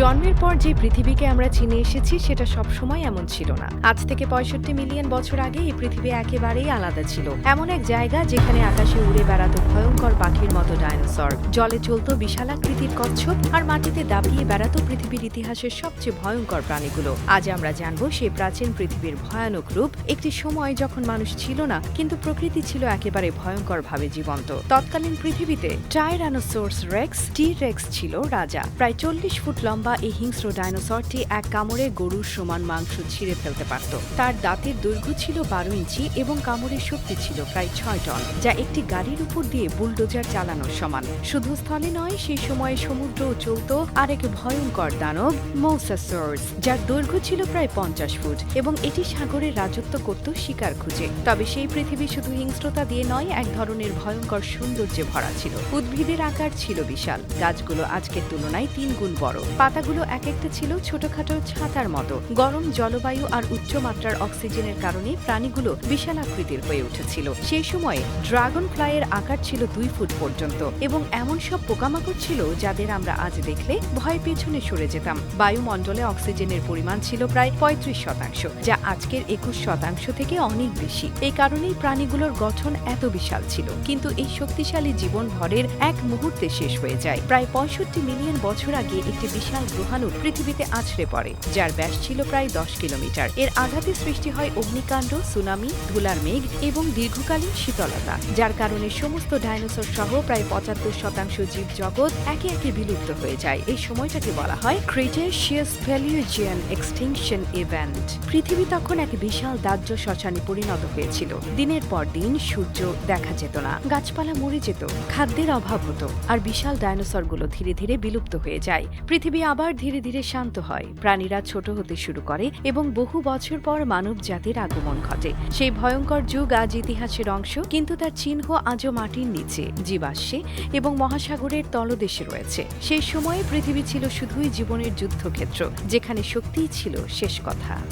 জন্মের পর যে পৃথিবীকে আমরা চিনে এসেছি, সেটা সবসময় এমন ছিল না। আজ থেকে পঁয়ষট্টি মিলিয়ন বছর আগে এই পৃথিবী একেবারেই আলাদা ছিল। এমন এক জায়গা যেখানে আকাশে উড়ে বেড়াতো ভয়ঙ্কর পাখির মতো ডাইনোসর। জলে চলতো বিশালাকৃতির কচ্ছপ আর মাটিতে দাপিয়ে বেড়াতো পৃথিবীর ইতিহাসের সবচেয়ে ভয়ঙ্কর প্রাণীগুলো। আজ আমরা জানব সেই প্রাচীন পৃথিবীর ভয়ানক রূপ। একটি সময় যখন মানুষ ছিল না, কিন্তু প্রকৃতি ছিল একেবারে ভয়ঙ্করভাবে জীবন্ত। তৎকালীন পৃথিবীতে টাইরানোসোর্স রেক্স টি রেক্স ছিল রাজা। প্রায় চল্লিশ ফুট লম্বা এই হিংস্র ডাইনোসরটি এক কামড়ে গরুর সমান মাংস ছিঁড়ে ফেলতে পারত। তার দাঁতের দৈর্ঘ্য ছিল বারো ইঞ্চি এবং কামড়ের শক্তি ছিল প্রায় ছয় টন, যা একটি গাড়ির উপর দিয়ে বুলডোজার চালানোর সমান। শুধু স্থলে নয় সেই সময়ে সমুদ্রও চলত আর এক ভয়ঙ্কর দানব, মৌসাসোর্স, যার দৈর্ঘ্য ছিল প্রায় পঞ্চাশ ফুট এবং এটি সাগরের রাজত্ব করত শিকার খুঁজে। তবে সেই পৃথিবী শুধু হিংস্রতা দিয়ে নয়, এক ধরনের ভয়ঙ্কর সৌন্দর্যে ভরা ছিল। উদ্ভিদের আকার ছিল বিশাল। গাছগুলো আজকের তুলনায় তিন গুণ বড় পাতাগুলো এক একটা ছিল ছোটখাটো ছাতার মতো। গরম জলবায়ু আর উচ্চমাত্রার অক্সিজেনের কারণে প্রাণীগুলো বিশাল আকৃতির হয়ে উঠেছিল। সেই সময়ে ড্রাগন ফ্লাইয়ের আকার ছিল দুই ফুট পর্যন্ত এবং এমন সব পোকামাকড় ছিল যাদের আমরা আজ দেখলে ভয় পেছনে সরে যেতাম। বায়ুমণ্ডলে অক্সিজেনের পরিমাণ ছিল প্রায় পঁয়ত্রিশ শতাংশ, যা আজকের একুশ শতাংশ থেকে অনেক বেশি। এই কারণেই প্রাণীগুলোর গঠন এত বিশাল ছিল। কিন্তু এই শক্তিশালী জীবন ভরের এক মুহূর্তে শেষ হয়ে যায়। প্রায় পঁয়ষট্টি মিলিয়ন বছর আগে একটি বিশাল গ্রহাণু পৃথিবীতে আছড়ে পড়ে, যার ব্যাস ছিল প্রায় দশ কিলোমিটার। এর আঘাতে সৃষ্টি হয় অগ্নিকাণ্ড, সুনামি, ধুলার মেঘ এবং দীর্ঘকালীন শীতলতা, যার কারণে সমস্ত ডাইনোসর সহ প্রায় পঁচাত্তর শতাংশ জীবজগৎ একে একে বিলুপ্ত হয়ে যায়। এই সময়টাকে বলা হয় ক্রিটেশিয়াস প্যালিওজিয়ান এক্সটিংশন ইভেন্ট পৃথিবী তখন এক বিশাল দাহ্য শ্মশানে পরিণত হয়েছিল। দিনের পর দিন সূর্য দেখা যেত না, গাছপালা মরে যেত, খাদ্যের অভাব হতো, আর বিশাল ডাইনোসরগুলো ধীরে ধীরে বিলুপ্ত হয়ে যায়। পৃথিবী আবার ধীরে ধীরে শান্ত হয়। প্রাণীরা ছোট হতে শুরু করে এবং বহু বছর পর মানব জাতির আগমন ঘটে। সেই ভয়ঙ্কর যুগ আজ ইতিহাসের অংশ, কিন্তু তার চিহ্ন আজও মাটির নিচে, জীবাশ্মে এবং মহাসাগরের তলদেশে রয়েছে। সেই সময়ে পৃথিবী ছিল শুধুই জীবনের যুদ্ধক্ষেত্র, যেখানে শক্তিই ছিল শেষ কথা।